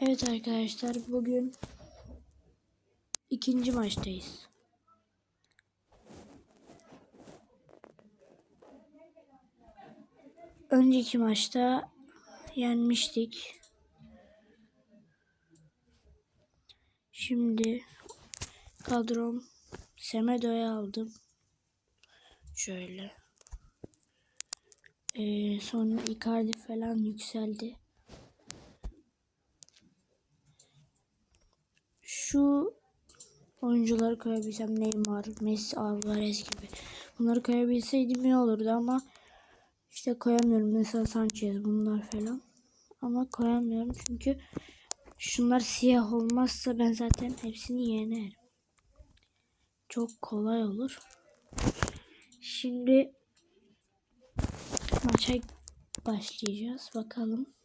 Evet arkadaşlar bugün ikinci maçtayız. Önceki maçta yenmiştik. Şimdi kadrom Semedo'yu aldım. Şöyle. Ee, sonra Icardi falan yükseldi. Şu oyuncuları koyabilsem Neymar, Messi, Alvarez gibi. Bunları koyabilseydim iyi olurdu ama işte koyamıyorum. Mesela Sanchez bunlar falan. Ama koyamıyorum çünkü şunlar siyah olmazsa ben zaten hepsini yenerim. Çok kolay olur. Şimdi maça başlayacağız. Bakalım.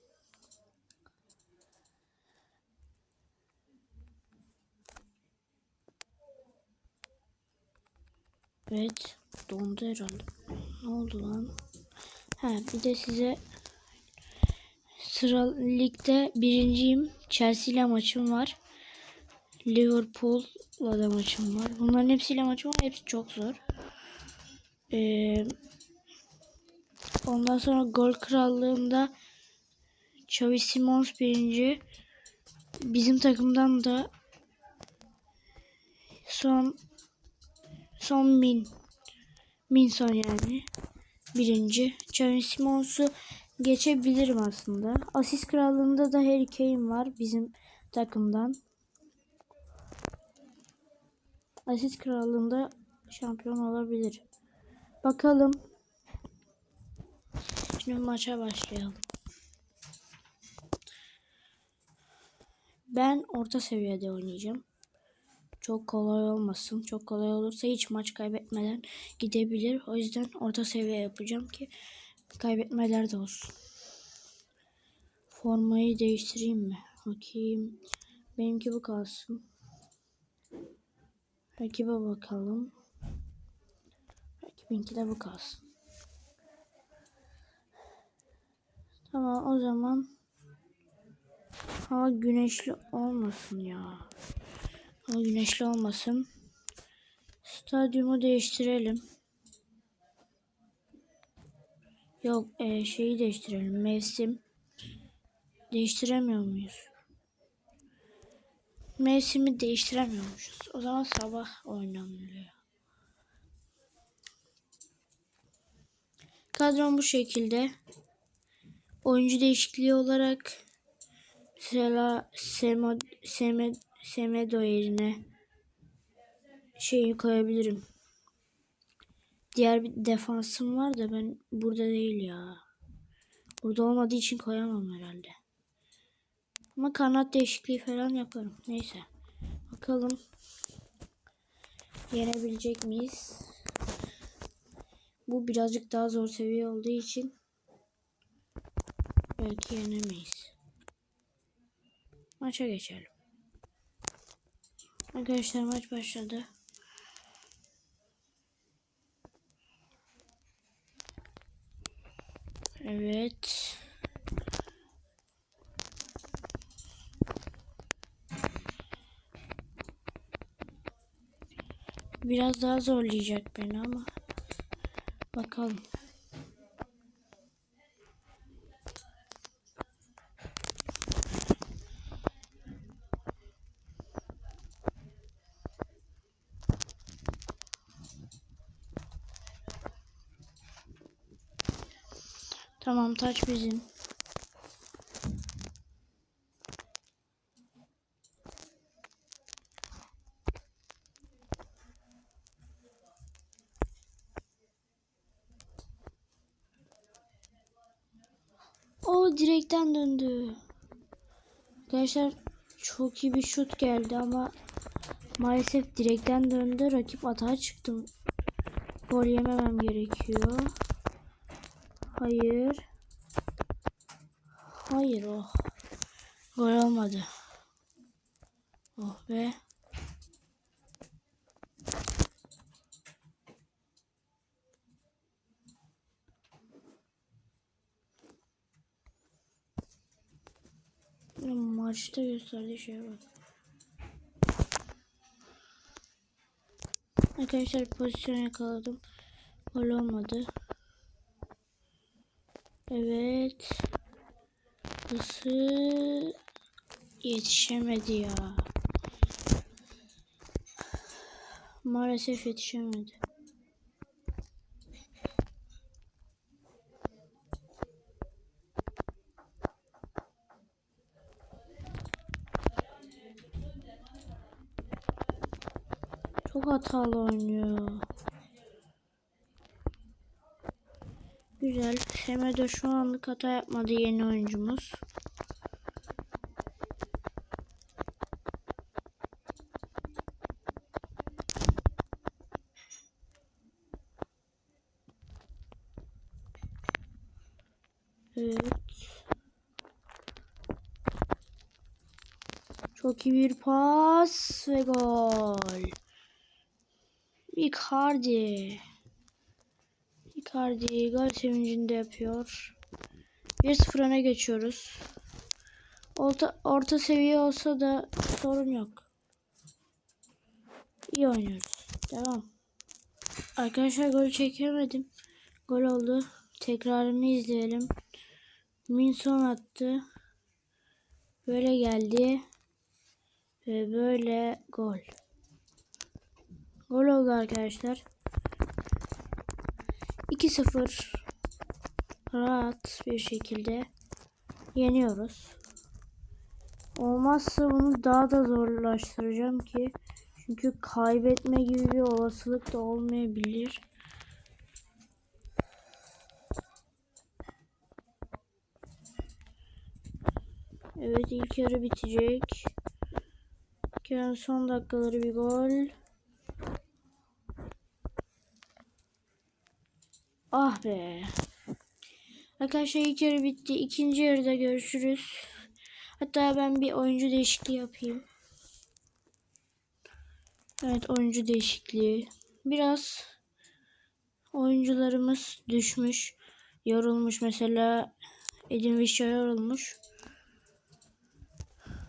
Evet. Dondu herhalde. Ne oldu lan? Ha bir de size sıra ligde birinciyim. Chelsea ile maçım var. Liverpool'la da maçım var. Bunların hepsiyle maçım var. Hepsi çok zor. Ee, ondan sonra gol krallığında Xavi Simons birinci. Bizim takımdan da son son min min son yani birinci. Xavi Simons'u geçebilirim aslında. Asist krallığında da Harry Kane var bizim takımdan. Asist krallığında şampiyon olabilir. Bakalım. Şimdi maça başlayalım. Ben orta seviyede oynayacağım. Çok kolay olmasın. Çok kolay olursa hiç maç kaybetmeden gidebilir. O yüzden orta seviye yapacağım ki kaybetmeler de olsun. Formayı değiştireyim mi? Bakayım. Benimki bu kalsın. Rakibe bakalım. Rakibinki de bu kalsın. Tamam o zaman hava güneşli olmasın ya. Hava güneşli olmasın. Stadyumu değiştirelim. Yok e, şeyi değiştirelim. Mevsim. Değiştiremiyor muyuz? Mevsimi değiştiremiyormuşuz. O zaman sabah oynanılıyor. Kadrom bu şekilde. Oyuncu değişikliği olarak mesela Semo, Seme, Semedo yerine şeyi koyabilirim. Diğer bir defansım var da ben burada değil ya. Burada olmadığı için koyamam herhalde. Ama kanat değişikliği falan yaparım. Neyse. Bakalım. Yenebilecek miyiz? Bu birazcık daha zor seviye olduğu için belki yenemeyiz. Maça geçelim. Arkadaşlar maç başladı. Evet. Biraz daha zorlayacak beni ama bakalım. Tamam taç bizim. O direkten döndü. Arkadaşlar çok iyi bir şut geldi ama maalesef direkten döndü. Rakip atağa çıktım. Gol yememem gerekiyor. Hayır. Hayır oh. Gol olmadı. Oh be. Maç Maçta gösterdiği şeye bak. Arkadaşlar pozisyon yakaladım. Gol olmadı. Evet. Hızı yetişemedi ya. Maalesef yetişemedi. Çok hatalı oynuyor. Güzel. Semedo şu anlık hata yapmadı yeni oyuncumuz. Evet. Çok iyi bir pas ve gol. Icardi. Icardi gol sevincinde yapıyor. 1-0 öne geçiyoruz. Orta, orta seviye olsa da sorun yok. İyi oynuyoruz. Devam. Arkadaşlar gol çekemedim. Gol oldu. Tekrarını izleyelim. Minson attı. Böyle geldi. Ve böyle gol. Gol oldu arkadaşlar. 2-0 rahat bir şekilde yeniyoruz. Olmazsa bunu daha da zorlaştıracağım ki çünkü kaybetme gibi bir olasılık da olmayabilir. Evet ilk yarı bitecek. Son dakikaları bir gol. Ah be. Arkadaşlar ilk yarı bitti. İkinci yarıda görüşürüz. Hatta ben bir oyuncu değişikliği yapayım. Evet oyuncu değişikliği. Biraz oyuncularımız düşmüş. Yorulmuş mesela Edin Visca yorulmuş.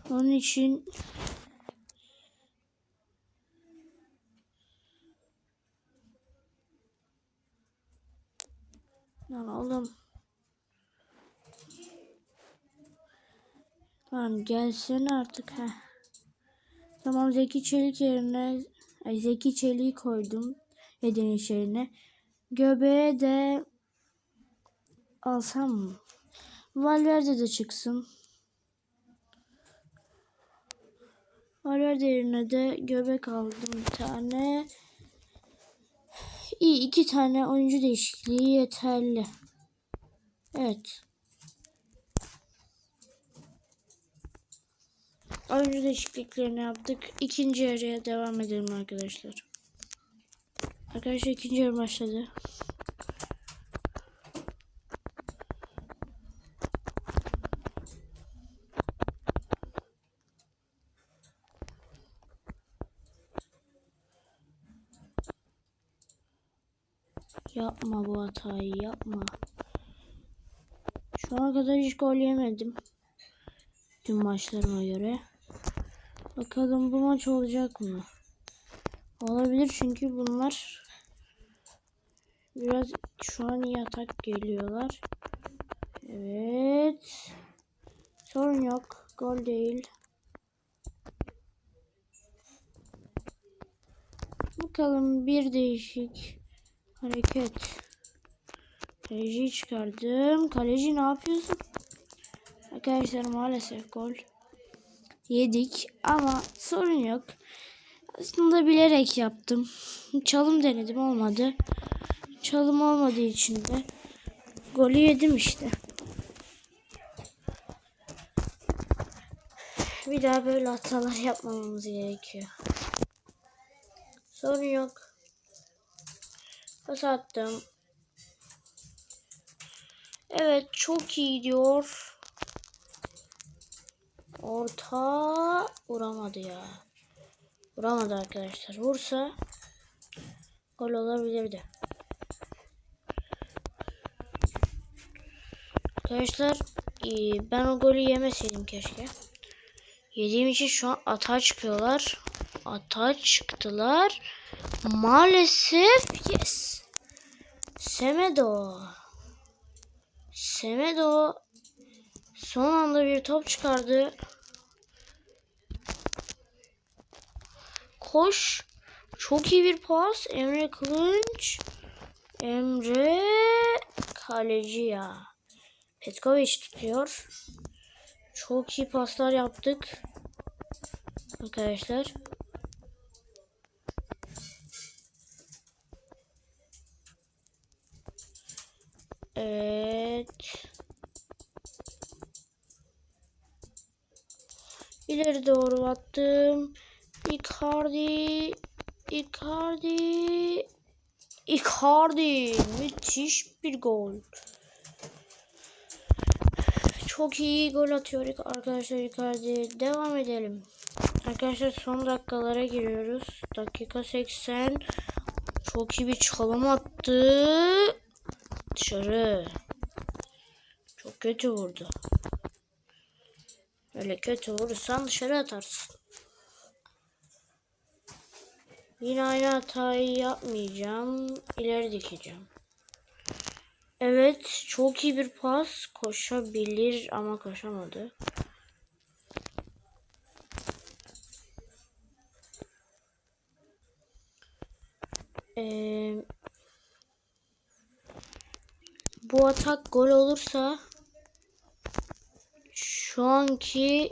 Onun için Lan oğlum. Tamam gelsin artık ha. Tamam Zeki Çelik yerine ay Zeki Çelik'i koydum Edin yerine. Göbeğe de alsam mı? Valverde de çıksın. Valverde yerine de göbek aldım bir tane. İyi iki tane oyuncu değişikliği yeterli. Evet. Oyuncu değişikliklerini yaptık. İkinci yarıya devam edelim arkadaşlar. Arkadaşlar ikinci yarı başladı. Yapma bu hatayı yapma. Şu ana kadar hiç gol yemedim. Tüm maçlarıma göre. Bakalım bu maç olacak mı? Olabilir çünkü bunlar biraz şu an iyi atak geliyorlar. Evet. Sorun yok. Gol değil. Bakalım bir değişik hareket. Kaleciyi çıkardım. Kaleci ne yapıyorsun? Arkadaşlar maalesef gol yedik ama sorun yok. Aslında bilerek yaptım. Çalım denedim olmadı. Çalım olmadığı için de golü yedim işte. Bir daha böyle hatalar yapmamamız gerekiyor. Sorun yok. Pas attım. Evet çok iyi diyor. Orta vuramadı ya. Vuramadı arkadaşlar. Vursa gol olabilirdi. Arkadaşlar e, ben o golü yemeseydim keşke. Yediğim için şu an atağa çıkıyorlar. Atağa çıktılar. Maalesef yes. Semedo. Semedo son anda bir top çıkardı. Koş. Çok iyi bir pas. Emre Kılınç. Emre kaleci ya. Petkovic tutuyor. Çok iyi paslar yaptık. Arkadaşlar. Evet. İleri doğru attım. Icardi. Icardi. Icardi. Müthiş bir gol. Çok iyi gol atıyor arkadaşlar Icardi. Devam edelim. Arkadaşlar son dakikalara giriyoruz. Dakika 80. Çok iyi bir çalım attı. Dışarı. Çok kötü vurdu. Öyle kötü vurursan dışarı atarsın. Yine aynı hatayı yapmayacağım. İleri dikeceğim. Evet. Çok iyi bir pas. Koşabilir ama koşamadı. Ee, bu atak gol olursa şu anki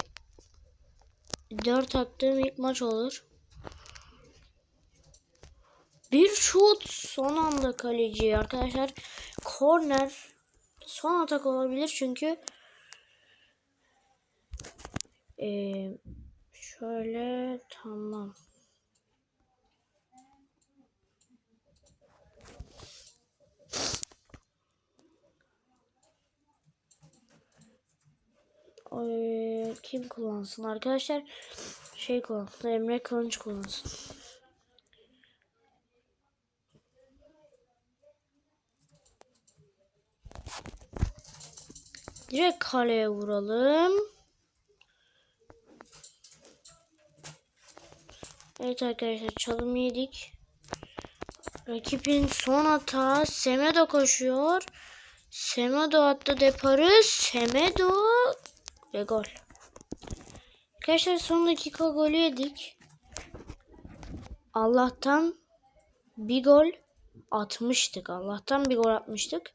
4 attığım ilk maç olur. Bir şut son anda kaleci arkadaşlar. Korner son atak olabilir çünkü ee, şöyle tamam. Kim kullansın arkadaşlar? Şey kullansın. Emre Kılınç kullansın. Direkt kaleye vuralım. Evet arkadaşlar çalım yedik. Rakibin son hata Semedo koşuyor. Semedo attı deparı. Semedo ve gol. Arkadaşlar son dakika golü yedik. Allah'tan bir gol atmıştık. Allah'tan bir gol atmıştık.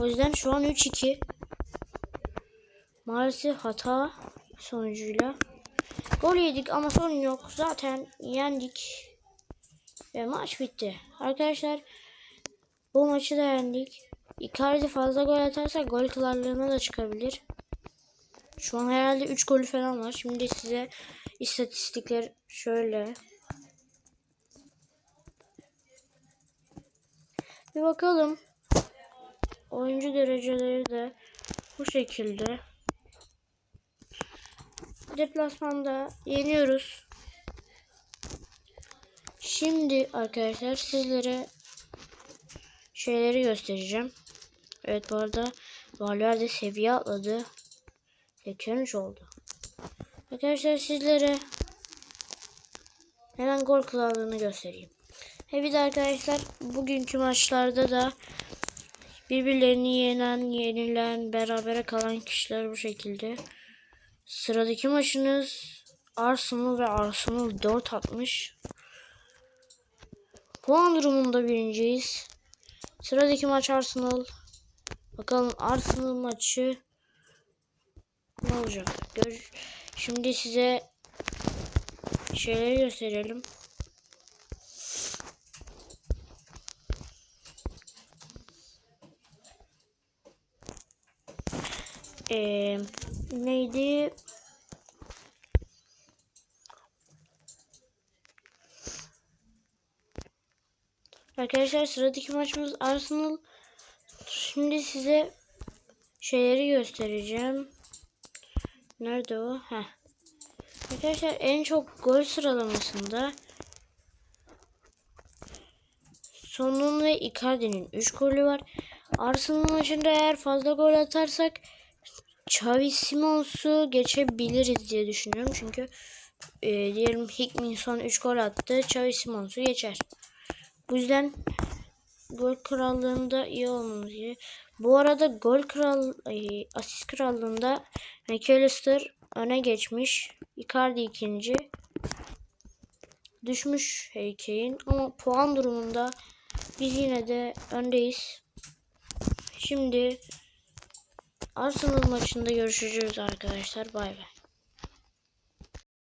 O yüzden şu an 3-2. Maalesef hata sonucuyla gol yedik ama sorun yok. Zaten yendik. Ve maç bitti. Arkadaşlar bu maçı da yendik. Icardi fazla gol atarsa gol krallığına da çıkabilir. Şu an herhalde 3 golü falan var. Şimdi size istatistikler şöyle. Bir bakalım. Oyuncu dereceleri de bu şekilde. Deplasmanda yeniyoruz. Şimdi arkadaşlar sizlere şeyleri göstereceğim. Evet bu arada Valverde seviye atladı. 83 oldu. Arkadaşlar sizlere hemen gol krallığını göstereyim. Bir de arkadaşlar bugünkü maçlarda da birbirlerini yenen, yenilen, berabere kalan kişiler bu şekilde. Sıradaki maçınız Arsenal ve Arsenal 4 atmış. Puan durumunda birinciyiz. Sıradaki maç Arsenal. Bakalım Arsenal maçı ne olacak? Gör Şimdi size şeyleri gösterelim. Ee, neydi? Arkadaşlar sıradaki maçımız Arsenal. Şimdi size şeyleri göstereceğim. Nerede o? Heh. Arkadaşlar en çok gol sıralamasında Sonun ve Icardi'nin 3 golü var. Arsenal maçında eğer fazla gol atarsak Xavi Simons'u geçebiliriz diye düşünüyorum. Çünkü e, diyelim Hickminson 3 gol attı. Xavi Simons'u geçer. Bu yüzden gol krallığında iyi olmamız gerekiyor. Bu arada gol kral asist krallığında McAllister öne geçmiş. Icardi ikinci. Düşmüş Harry ama puan durumunda biz yine de öndeyiz. Şimdi Arsenal maçında görüşeceğiz arkadaşlar. Bay bay.